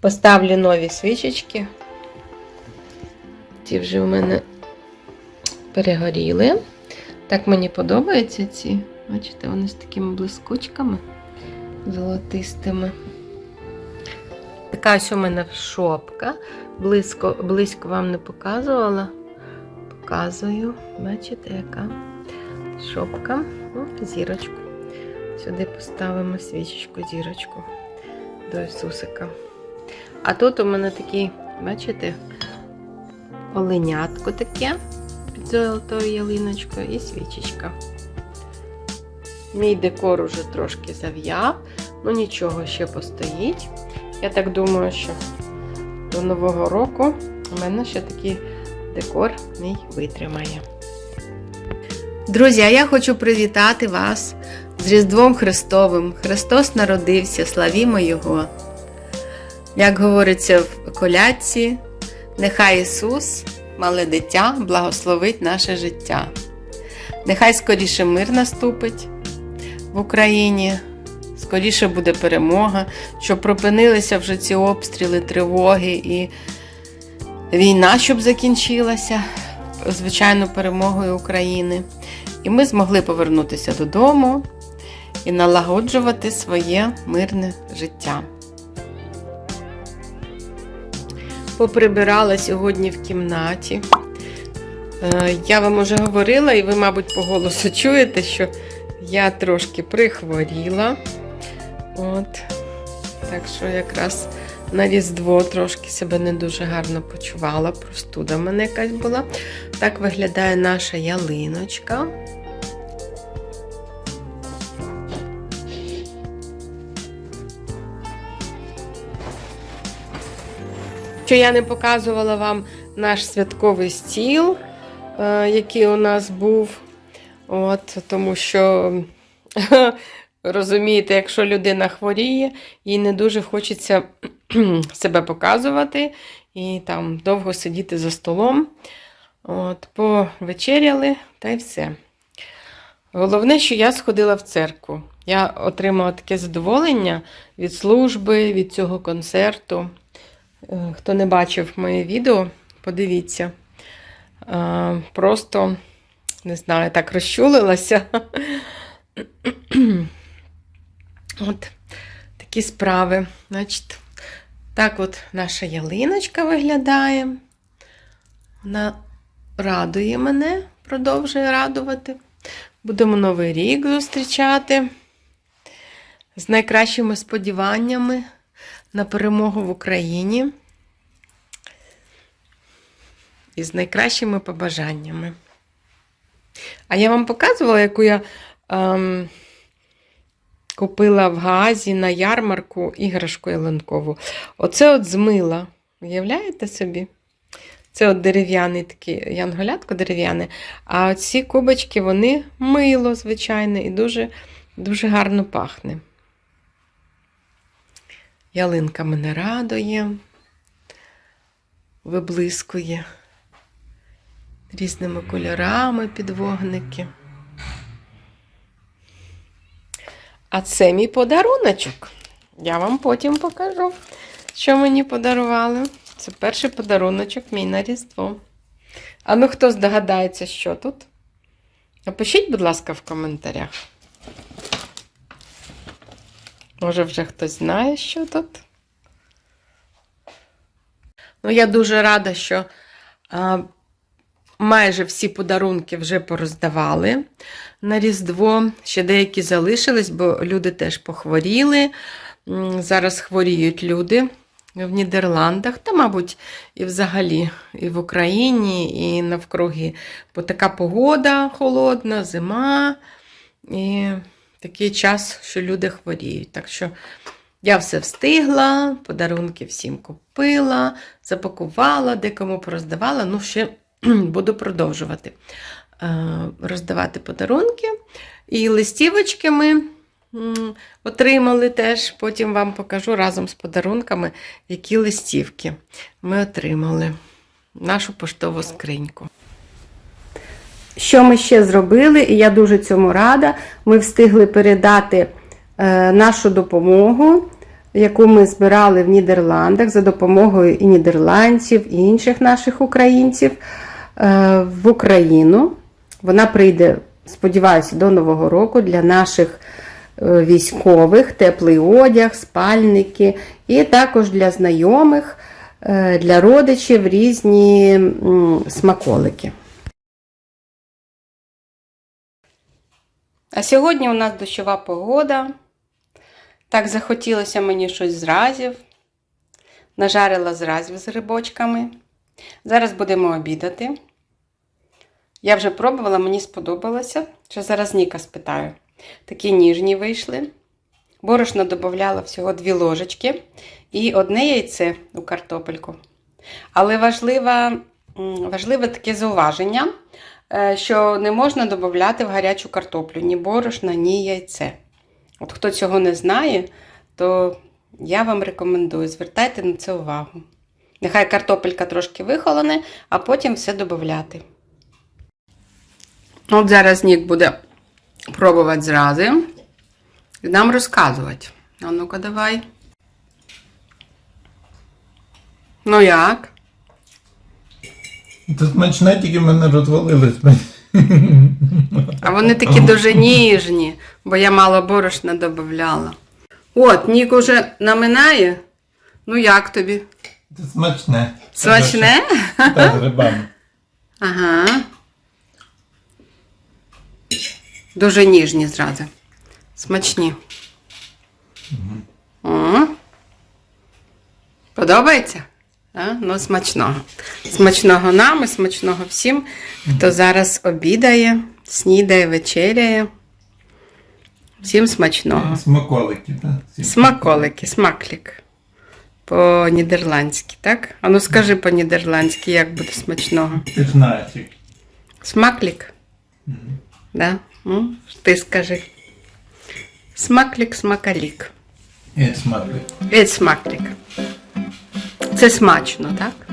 Поставлю нові свічечки. Ті вже в мене перегоріли. Так мені подобаються ці. Бачите, вони з такими блискучками золотистими. Така ось у мене шопка. Близько, близько вам не показувала. Показую. Бачите, яка шопка. О, зірочку. Сюди поставимо свічечку, зірочку до Ісусика. А тут у мене такий, бачите, оленятко таке під золотою ялиночкою і свічечка. Мій декор уже трошки зав'яв, ну нічого ще постоїть. Я так думаю, що до Нового року у мене ще такий декор мій витримає. Друзі, а я хочу привітати вас з Різдвом Христовим. Христос народився, славімо Його. Як говориться в колядці, нехай Ісус, мале дитя, благословить наше життя. Нехай скоріше мир наступить в Україні, скоріше буде перемога, щоб припинилися вже ці обстріли, тривоги і війна, щоб закінчилася, звичайно, перемогою України. І ми змогли повернутися додому і налагоджувати своє мирне життя. Поприбирала сьогодні в кімнаті. Е, Я вам уже говорила, і ви, мабуть, по голосу чуєте, що я трошки прихворіла. От. Так що якраз на Різдво трошки себе не дуже гарно почувала. Простуда в мене якась була. Так виглядає наша ялиночка. Що я не показувала вам наш святковий стіл, е, який у нас був. От, тому що, розумієте, якщо людина хворіє, їй не дуже хочеться себе показувати і там довго сидіти за столом. От, Повечеряли та й все. Головне, що я сходила в церкву. Я отримала таке задоволення від служби, від цього концерту. Е, Хто не бачив моє відео, подивіться. Е, Просто, не знаю, так розчулилася. От такі справи. Значить, так от наша ялиночка виглядає. Вона радує мене, продовжує радувати. Будемо Новий рік зустрічати з найкращими сподіваннями на перемогу в Україні і з найкращими побажаннями. А я вам показувала, яку я ем, купила в Газі на ярмарку іграшку ялинкову. Оце от змила. Уявляєте собі? Це от дерев'яний такий янголятко дерев'яне. А оці кубочки, вони мило, звичайне, і дуже, дуже гарно пахне. Ялинка мене радує, виблискує різними кольорами під вогники. А це мій подаруночок. Я вам потім покажу, що мені подарували. Це перший подаруночок мій на Різдво. А ну хто здогадається, що тут? Напишіть, будь ласка, в коментарях. Може, вже хтось знає, що тут. Ну, я дуже рада, що а, майже всі подарунки вже пороздавали на Різдво. Ще деякі залишились, бо люди теж похворіли. Зараз хворіють люди в Нідерландах, та, мабуть, і взагалі і в Україні, і навкруги. Бо така погода холодна, зима. І такий час, що люди хворіють. Так що я все встигла, подарунки всім купила, запакувала, декому пороздавала. Ну, ще буду продовжувати е, роздавати подарунки. І листівочки ми отримали теж. Потім вам покажу разом з подарунками, які листівки ми отримали нашу поштову скриньку. Що ми ще зробили, і я дуже цьому рада. Ми встигли передати е, нашу допомогу яку ми збирали в Нідерландах за допомогою і нідерландців, і інших наших українців е, в Україну. Вона прийде, сподіваюся, до Нового року для наших е, військових, теплий одяг, спальники, і також для знайомих, для родичів різні смаколики. А сьогодні у нас дощова погода. Так захотілося мені щось зразів. Нажарила зразів з грибочками. Зараз будемо обідати. Я вже пробувала, мені сподобалося. Ще зараз Ніка спитаю. Такі ніжні вийшли. Борошна додавала всього дві ложечки і одне яйце у картопельку. Але важливе, важливе таке зауваження, що не можна додати в гарячу картоплю ні борошна, ні яйце. От хто цього не знає, то я вам рекомендую, звертайте на це увагу. Нехай картопелька трошки вихолоне, а потім все додати. От зараз Нік буде пробувати зрази і нам розказувати. А ну-ка, давай. Ну як? Тільки в мене розвалились. А вони такі дуже ніжні, бо я мало борошна додавала. От, Нік уже наминає. Ну як тобі? Це смачне. Смачне? Так, з грибами. Ага. Дуже ніжні зрази. Смачні. О. Подобається? А? Ну, смачного. Смачного нам і смачного всім, хто зараз обідає, снідає, вечеряє. Всім смачного. Смаколики, так? Ці. Смаколики, смаклік. По-нідерландськи, так? А ну скажи по-нідерландськи, як буде смачного. Ти знаєш. Смаклік? Да? Ну, ти скажи. Смаклік, смакалік. І смаклик. Від смаклік. Це смачно, так?